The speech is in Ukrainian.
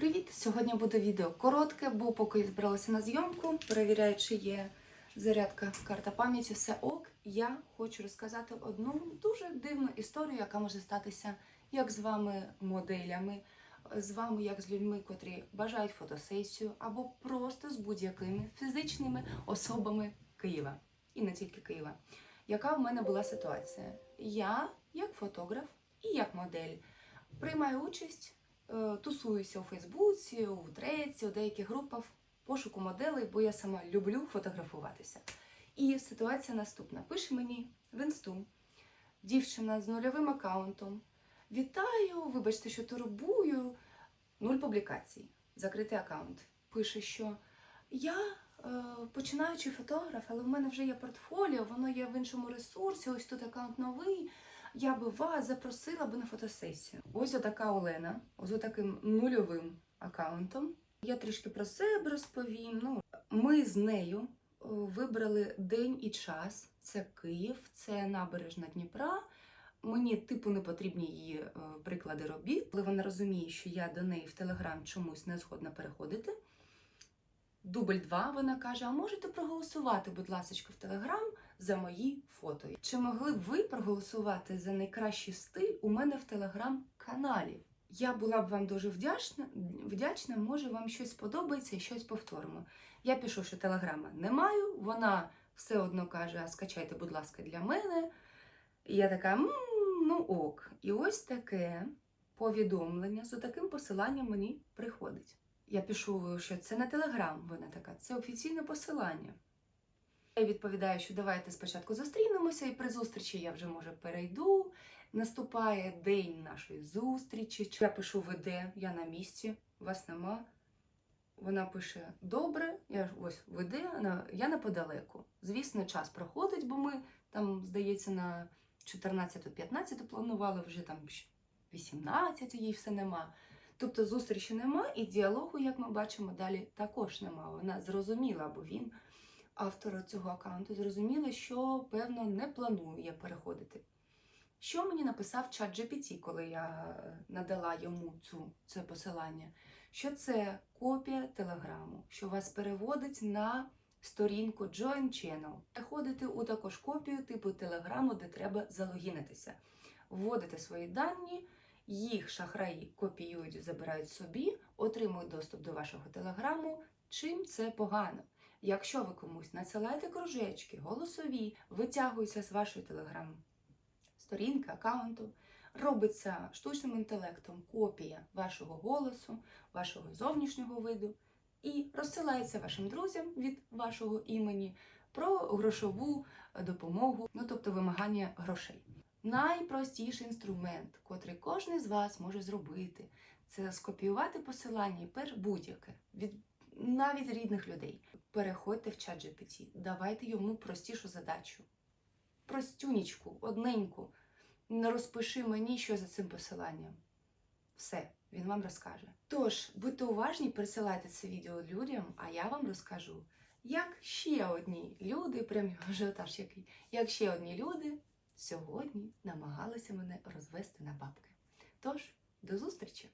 Привіт! Сьогодні буде відео коротке, бо поки я збиралася на зйомку, перевіряю, чи є зарядка карта пам'яті, все ок. Я хочу розказати одну дуже дивну історію, яка може статися як з вами моделями, з вами, як з людьми, котрі бажають фотосесію, або просто з будь-якими фізичними особами Києва і не тільки Києва. Яка в мене була ситуація? Я, як фотограф і як модель, приймаю участь тусуюся у Фейсбуці, у Треці, у деяких групах пошуку моделей, бо я сама люблю фотографуватися. І ситуація наступна: пише мені в інсту дівчина з нульовим аккаунтом. Вітаю, вибачте, що турбую. Нуль публікацій, закритий аккаунт. Пише, що я е, починаючий фотограф, але в мене вже є портфоліо, воно є в іншому ресурсі, ось тут аккаунт новий. Я би вас запросила би на фотосесію. Ось отака Олена, з таким нульовим аккаунтом. Я трішки про себе розповім. Ну, ми з нею е, вибрали день і час. Це Київ, це набережна Дніпра. Мені типу не потрібні її е, приклади робіт, але вона розуміє, що я до неї в Телеграм чомусь не згодна переходити. Дубль 2 вона каже: А можете проголосувати, будь ласка, в Телеграм за мої фото. Чи могли б ви проголосувати за найкращий стиль у мене в телеграм-каналі? Я була б вам дуже вдячна, вдячна, може вам щось сподобається і щось повторимо. Я пишу, що телеграма не маю, вона все одно каже: а скачайте, будь ласка, для мене. І я така, «М, ну ок. І ось таке повідомлення з таким посиланням мені приходить. Я пишу, що це не телеграм, вона така, це офіційне посилання. Я відповідаю, що давайте спочатку зустрінемося, і при зустрічі я вже може перейду. Наступає день нашої зустрічі. Я пишу ВД, я на місці, вас нема. Вона пише: Добре, я ось вона- я неподалеку. Звісно, час проходить, бо ми там, здається, на 14-15 планували вже там 18, їй все нема. Тобто зустрічі нема, і діалогу, як ми бачимо, далі також нема. Вона зрозуміла, або він, автор цього аккаунту, зрозуміла, що певно не планує переходити. Що мені написав чат GPT, коли я е, надала йому цю, це посилання? Що це копія телеграму, що вас переводить на сторінку Join Channel. Заходите у також копію типу телеграму, де треба залогінитися. Вводите свої дані, їх шахраї копіюють, забирають собі, отримують доступ до вашого телеграму. Чим це погано? Якщо ви комусь надсилаєте кружечки, голосові, витягуються з вашої телеграм сторінки, аккаунту, робиться штучним інтелектом копія вашого голосу, вашого зовнішнього виду і розсилається вашим друзям від вашого імені про грошову допомогу, ну тобто вимагання грошей. Найпростіший інструмент, котрий кожен з вас може зробити, це скопіювати посилання будь-яке від навіть рідних людей. Переходьте в чат GPT, давайте йому простішу задачу. Простюнічку, одненьку. Не розпиши мені, що за цим посиланням. Все, він вам розкаже. Тож, будьте уважні, присилайте це відео людям, а я вам розкажу, як ще одні люди, прям ажіотаж який, як ще одні люди сьогодні намагалися мене розвести на бабки. Тож, до зустрічі!